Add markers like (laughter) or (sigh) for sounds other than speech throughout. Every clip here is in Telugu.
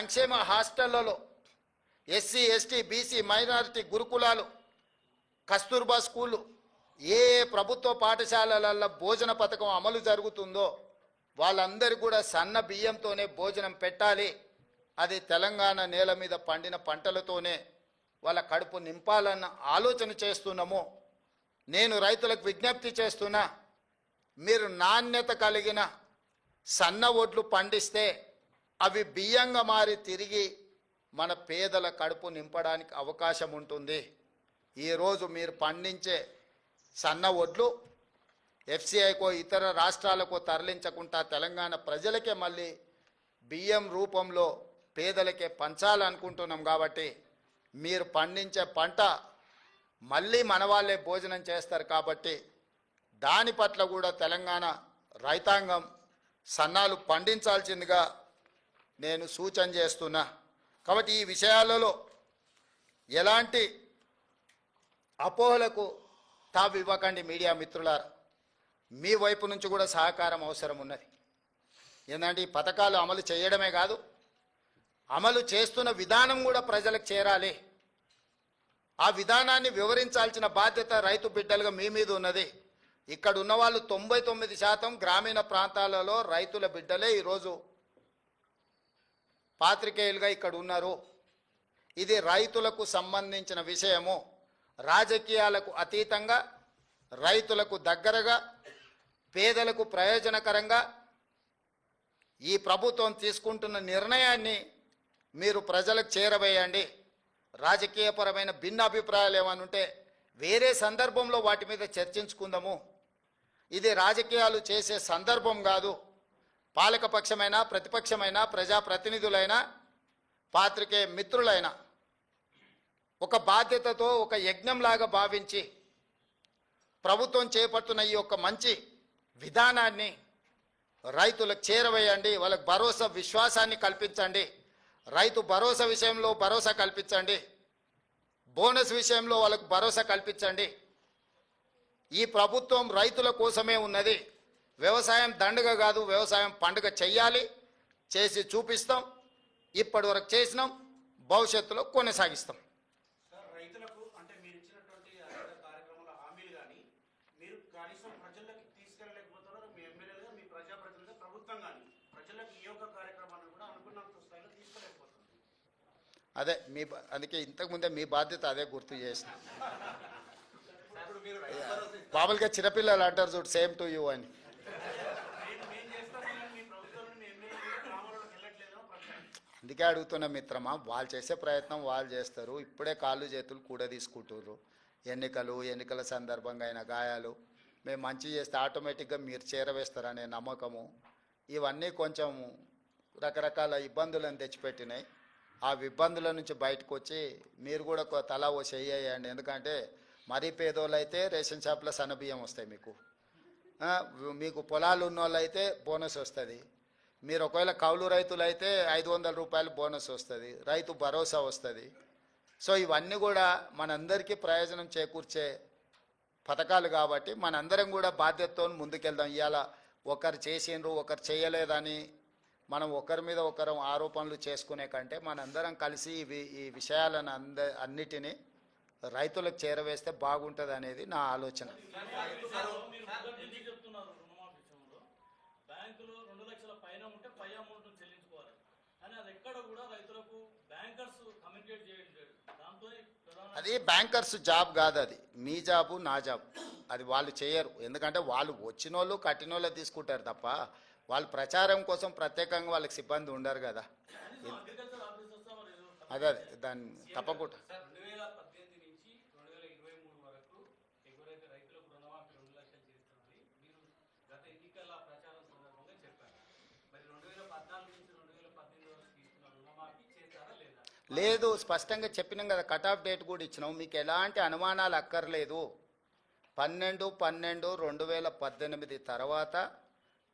సంక్షేమ హాస్టళ్ళలో ఎస్సీ ఎస్టీ బీసీ మైనారిటీ గురుకులాలు కస్తూర్బా స్కూళ్ళు ఏ ఏ ప్రభుత్వ పాఠశాలలలో భోజన పథకం అమలు జరుగుతుందో వాళ్ళందరూ కూడా సన్న బియ్యంతోనే భోజనం పెట్టాలి. అది తెలంగాణ నేల మీద పండిన పంటలతోనే వాళ్ళ కడుపు నింపాలన్న ఆలోచన చేస్తున్నాము. నేను రైతులకు విజ్ఞప్తి చేస్తున్నా మీరు నాణ్యత కలిగిన సన్న ఒడ్లు పండిస్తే అవి బియ్యంగా మారి తిరిగి మన పేదల కడుపు నింపడానికి అవకాశం ఉంటుంది. ఈరోజు మీరు పండించే సన్న ఒడ్లు ఎఫ్సిఐకో ఇతర రాష్ట్రాలకు తరలించకుండా తెలంగాణ ప్రజలకే మళ్ళీ బియ్యం రూపంలో పేదలకే పంచాలనుకుంటున్నాం కాబట్టి మీరు పండించే పంట మళ్ళీ మన వాళ్ళే భోజనం చేస్తారు కాబట్టి దాని పట్ల కూడా తెలంగాణ రైతాంగం సన్నాలు పండించాల్సిందిగా నేను సూచన చేస్తున్నా. కాబట్టి ఈ విషయాలలో ఎలాంటి అపోహలకు తావు ఇవ్వకండి మీడియా మిత్రులారా. మీ వైపు నుంచి కూడా సహకారం అవసరం ఉన్నది. ఏంటంటే ఈ పథకాలు అమలు చేయడమే కాదు అమలు చేస్తున్న విధానం కూడా ప్రజలకు చేరాలి. ఆ విధానాన్ని వివరించాల్సిన బాధ్యత రైతు బిడ్డలుగా మీ మీద ఉన్నది. ఇక్కడ ఉన్న వాళ్ళు తొంభై తొమ్మిది శాతం గ్రామీణ ప్రాంతాలలో రైతుల బిడ్డలే ఈరోజు పాత్రికేయులుగా ఇక్కడ ఉన్నారు. ఇది రైతులకు సంబంధించిన విషయము. రాజకీయాలకు అతీతంగా రైతులకు దగ్గరగా పేదలకు ప్రయోజనకరంగా ఈ ప్రభుత్వం తీసుకుంటున్న నిర్ణయాన్ని మీరు ప్రజలకు చేరవేయండి. రాజకీయపరమైన భిన్న అభిప్రాయాలు ఏమైనా ఉంటే వేరే సందర్భంలో వాటి మీద చర్చించుకుందాము. ఇది రాజకీయాలు చేసే సందర్భం కాదు. పాలకపక్షమైన ప్రతిపక్షమైన ప్రజాప్రతినిధులైన పాత్రికే మిత్రులైన ఒక బాధ్యతతో ఒక యజ్ఞంలాగా భావించి ప్రభుత్వం చేపడుతున్న ఈ యొక్క మంచి విధానాన్ని రైతులకు చేరవేయండి వాళ్ళకి భరోసా విశ్వాసాన్ని కల్పించండి రైతు భరోసా విషయంలో భరోసా కల్పించండి బోనస్ విషయంలో వాళ్ళకు భరోసా కల్పించండి. ఈ ప్రభుత్వం రైతుల కోసమే ఉన్నది. వ్యవసాయం దండగ కాదు వ్యవసాయం పండుగ చెయ్యాలి చేసి చూపిస్తాం ఇప్పటి వరకు చేసినాం భవిష్యత్తులో కొనసాగిస్తాం. అదే మీ అందుకే ఇంతకుముందే మీ బాధ్యత అదే గుర్తు చేసిన. (laughs) మామూలుగా చిన్నపిల్లలు అంటారు చూడు సేమ్ టు యూ అని నేను మేము చేస్తాం కానీ మీ ప్రభుత్వం మీ ఎమ్మెల్యేలు గ్రామాలకు వెళ్ళట్లేదో ప్రశ్న అందుకే అడుగుతున్న మిత్రమా వాళ్ళు చేసే ప్రయత్నం వాళ్ళు చేస్తారు. ఇప్పుడే కాళ్ళు చేతులు కూడా తీసుకుంటున్నారు ఎన్నికలు ఎన్నికల సందర్భంగా అయిన గాయాలు మేము మంచి చేస్తే ఆటోమేటిక్గా మీరు చేరవేస్తారనే నమ్మకము. ఇవన్నీ కొంచెం రకరకాల ఇబ్బందులను తెచ్చిపెట్టినాయి. ఆ ఇబ్బందుల నుంచి బయటకు వచ్చి మీరు కూడా కొ- తలా ఓ చెయ్యండి ఎందుకంటే మరీ పేదోళ్ళు అయితే రేషన్ షాప్లో సన్నబియ్యం వస్తాయి మీకు. మీకు పొలాలు ఉన్న వాళ్ళు అయితే బోనస్ వస్తుంది. మీరు ఒకవేళ కౌలు రైతులు అయితే ఐదు వందల రూపాయలు బోనస్ వస్తుంది రైతు భరోసా వస్తుంది. సో ఇవన్నీ కూడా మనందరికీ ప్రయోజనం చేకూర్చే పథకాలు కాబట్టి మనందరం కూడా బాధ్యతతో ముందుకెళ్దాం. ఇవాళ ఒకరు చేసిండ్రు ఒకరు చేయలేదని మనం ఒకరి మీద ఒకరం ఆరోపణలు చేసుకునే కంటే మనందరం కలిసి ఇవి ఈ విషయాలను అంద అన్నిటినీ రైతులకు చేరవేస్తే బాగుంటుంది అనేది నా ఆలోచన మీరు మొదటి నుంచి చెప్తున్నారు రుణమాఫీ విషయంలో బ్యాంకులు రెండు లక్షల పైన ఉంటే పై అమౌంట్ చెల్లించుకోవాలి కానీ అది ఎక్కడ కూడా రైతులకు బ్యాంకర్స్ కమ్యూనికేట్ చేయడం లేదు దాంతో ప్రధాన అది బ్యాంకర్స్ జాబ్ కాదు అది. మీ జాబు నా జాబ్. అది వాళ్ళు చేయరు. ఎందుకంటే వాళ్ళు వచ్చిన వాళ్ళు కట్టిన వాళ్ళే తీసుకుంటారు తప్ప వాళ్ళు ప్రచారం కోసం ప్రత్యేకంగా వాళ్ళకి సిబ్బంది ఉండరు కదా. అదే దాన్ని తప్పకుండా సార్ రెండు వేల పద్దెనిమిది నుంచి రెండు వేల ఇరవై మూడు వరకు ఎవరైతే రైతులకు రుణమాఫీ రెండు లక్షలు చేస్తామని మీరు గత ఎన్నికల ప్రచారం సందర్భంగా చెప్పారు మరి రెండు వేల పద్నాలుగు నుంచి రెండు వేల పద్దెనిమిది వరకు తీసుకున్న రుణమాఫీ చేస్తారా లేదు స్పష్టంగా చెప్పినాం కదా కట్ ఆఫ్ డేట్ కూడా ఇచ్చినాం. మీకు ఎలాంటి అనుమానాలు అక్కర్లేదు. పన్నెండు పన్నెండు రెండు వేల పద్దెనిమిది తర్వాత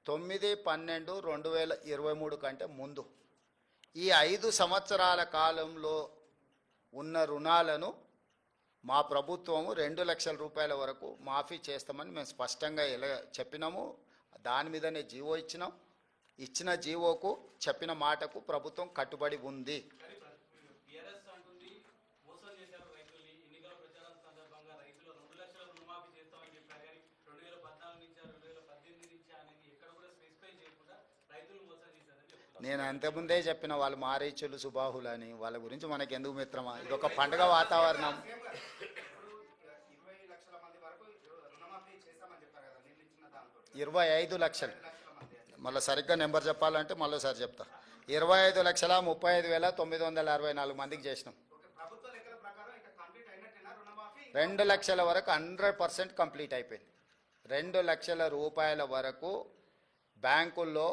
తొమ్మిది పన్నెండు రెండు వేల ఇరవై మూడు కంటే ముందు. ఈ ఐదు సంవత్సరాల కాలంలో ఉన్న రుణాలను మా ప్రభుత్వము రెండు లక్షల రూపాయల వరకు మాఫీ చేస్తామని మేము స్పష్టంగా ఎలా చెప్పినాము. దాని మీదనే జీవో ఇచ్చినాం. ఇచ్చిన జీవోకు చెప్పిన మాటకు ప్రభుత్వం కట్టుబడి ఉంది కానీ టీఆర్ఎస్ అంటుంది మోసం చేశారు రైతుల్ని ఎన్నికల ప్రచారం సందర్భంగా రైతులు రెండు లక్షల రుణమాఫీ చేస్తామని చెప్పారు కానీ రెండు వేల పద్నాలుగు నుంచి రెండు వేల పద్దెనిమిది నుంచి అనేది ఎక్కడ కూడా స్పెసిఫై చేయకుండా రైతులు మోసం చేశారని చెప్తున్నారు నేను అంతకుముందే చెప్పిన వాళ్ళు మారీచులు సుబాహులు అని వాళ్ళ గురించి మనకి ఎందుకు మిత్రమా? ఇది ఒక పండుగ వాతావరణం. ఇరవై ఐదు లక్షలు. మళ్ళీ సరిగ్గా నెంబర్ చెప్పాలంటే మళ్ళీసారి చెప్తా. ఇరవై ఐదు లక్షల ముప్పై ఐదు వేల తొమ్మిది వందల అరవై నాలుగు మందికి చేసినాం. రెండు లక్షల వరకు హండ్రెడ్ పర్సెంట్ కంప్లీట్ అయిపోయింది. రెండు లక్షల రూపాయల వరకు బ్యాంకుల్లో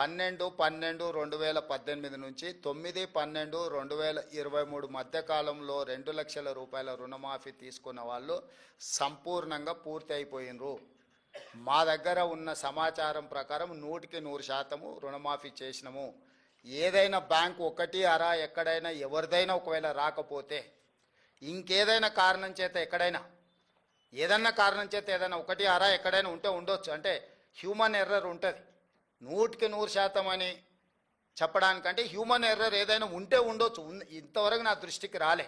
పన్నెండు పన్నెండు రెండు వేల పద్దెనిమిది నుంచి తొమ్మిది పన్నెండు రెండు వేల ఇరవై మూడు మధ్యకాలంలో రెండు లక్షల రూపాయల రుణమాఫీ తీసుకున్న వాళ్ళు సంపూర్ణంగా పూర్తి అయిపోయినరు. మా దగ్గర ఉన్న సమాచారం ప్రకారం నూటికి నూరు శాతము రుణమాఫీ చేసినాము. ఏదైనా బ్యాంకు ఒకటి అరా ఎక్కడైనా ఎవరిదైనా ఒకవేళ రాకపోతే ఇంకేదైనా కారణం చేత ఎక్కడైనా ఏదన్నా కారణం చేత ఏదైనా ఒకటి అరా ఎక్కడైనా ఉంటే ఉండొచ్చు. అంటే హ్యూమన్ ఎర్రర్ ఉంటుంది. నూటికి నూరు శాతం అని చెప్పడానికంటే హ్యూమన్ ఎర్రర్ ఏదైనా ఉంటే ఉండొచ్చు. ఇంతవరకు నా దృష్టికి రాలే.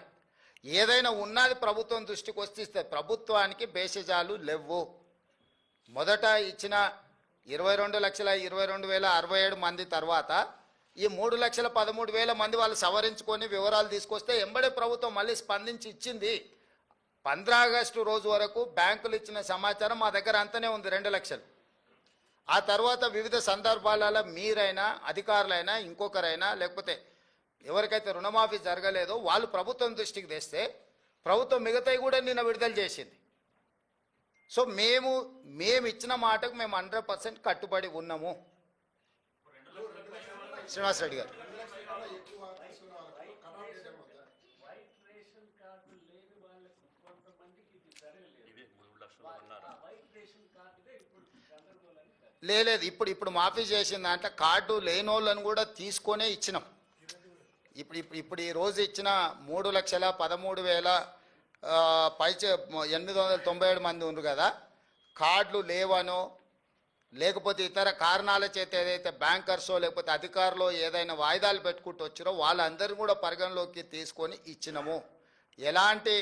ఏదైనా ఉన్నది ప్రభుత్వం దృష్టికి వస్తే ప్రభుత్వానికి బేసిజాలు లేవు మొదట ఇచ్చిన ఇరవై రెండు లక్షల ఇరవై రెండు వేల అరవై ఏడు మంది తర్వాత ఈ మూడు లక్షల పదమూడు వేల మంది వాళ్ళు సవరించుకొని వివరాలు తీసుకొస్తే ఎంబడే ప్రభుత్వం మళ్ళీ స్పందించి ఇచ్చింది. పంద్రా ఆగస్టు రోజు వరకు బ్యాంకులు ఇచ్చిన సమాచారం మా దగ్గర అంతనే ఉంది రెండు లక్షలు. ఆ తర్వాత వివిధ సందర్భాలలో మీరైనా అధికారులైనా ఇంకొకరైనా లేకపోతే ఎవరికైతే రుణమాఫీ జరగలేదో వాళ్ళు ప్రభుత్వం దృష్టికి తెస్తే ప్రభుత్వం మిగతాయి కూడా నిన్న విడుదల చేసింది. సో మేము మేము ఇచ్చిన మాటకు మేము హండ్రెడ్ పర్సెంట్ కట్టుబడి ఉన్నాము. శ్రీనివాస్ రెడ్డి గారు వైట్ రేషన్ కార్డు లేని వాళ్ళకు కొంతమందికి ఇది సరేలేదు ఆ వైట్ రేషన్ కార్డుదే ఇప్పుడు గందరగోళానికి కారణం. లేదు ఇప్పుడు ఇప్పుడు మాఫీ చేసిన దాంట్లో కార్డు లేనోళ్ళని కూడా తీసుకొనే ఇచ్చినాం. ఇప్పుడు ఇప్పుడు ఇప్పుడు ఈ రోజు ఇచ్చిన మూడు లక్షల పదమూడు వేల పై పైచే ఎనిమిది వందల తొంభై ఏడు మంది ఉన్నారు కదా. కార్డులు లేవనో లేకపోతే ఇతర కారణాల చేత ఏదైతే బ్యాంకర్సో లేకపోతే అధికారులు ఏదైనా వాయిదాలు పెట్టుకుంటూ వచ్చారో వాళ్ళందరినీ కూడా పరిగణలోకి తీసుకొని ఇచ్చినాము. ఎలాంటి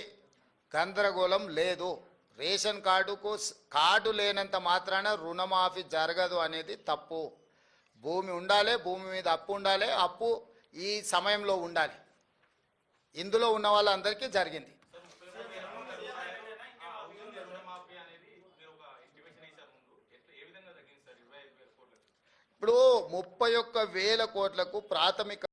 గందరగోళం లేదు. రేషన్ కార్డుకు కార్డు లేనంత మాత్రాన రుణమాఫీ జరగదు అనేది తప్పు. భూమి ఉండాలి భూమి మీద అప్పు ఉండాలి అప్పు ఈ సమయంలో ఉండాలి. ఇందులో ఉన్న వాళ్ళందరికీ జరిగింది. ఇప్పుడు ముప్పై ఒక్క వేల కోట్లకు ప్రాథమిక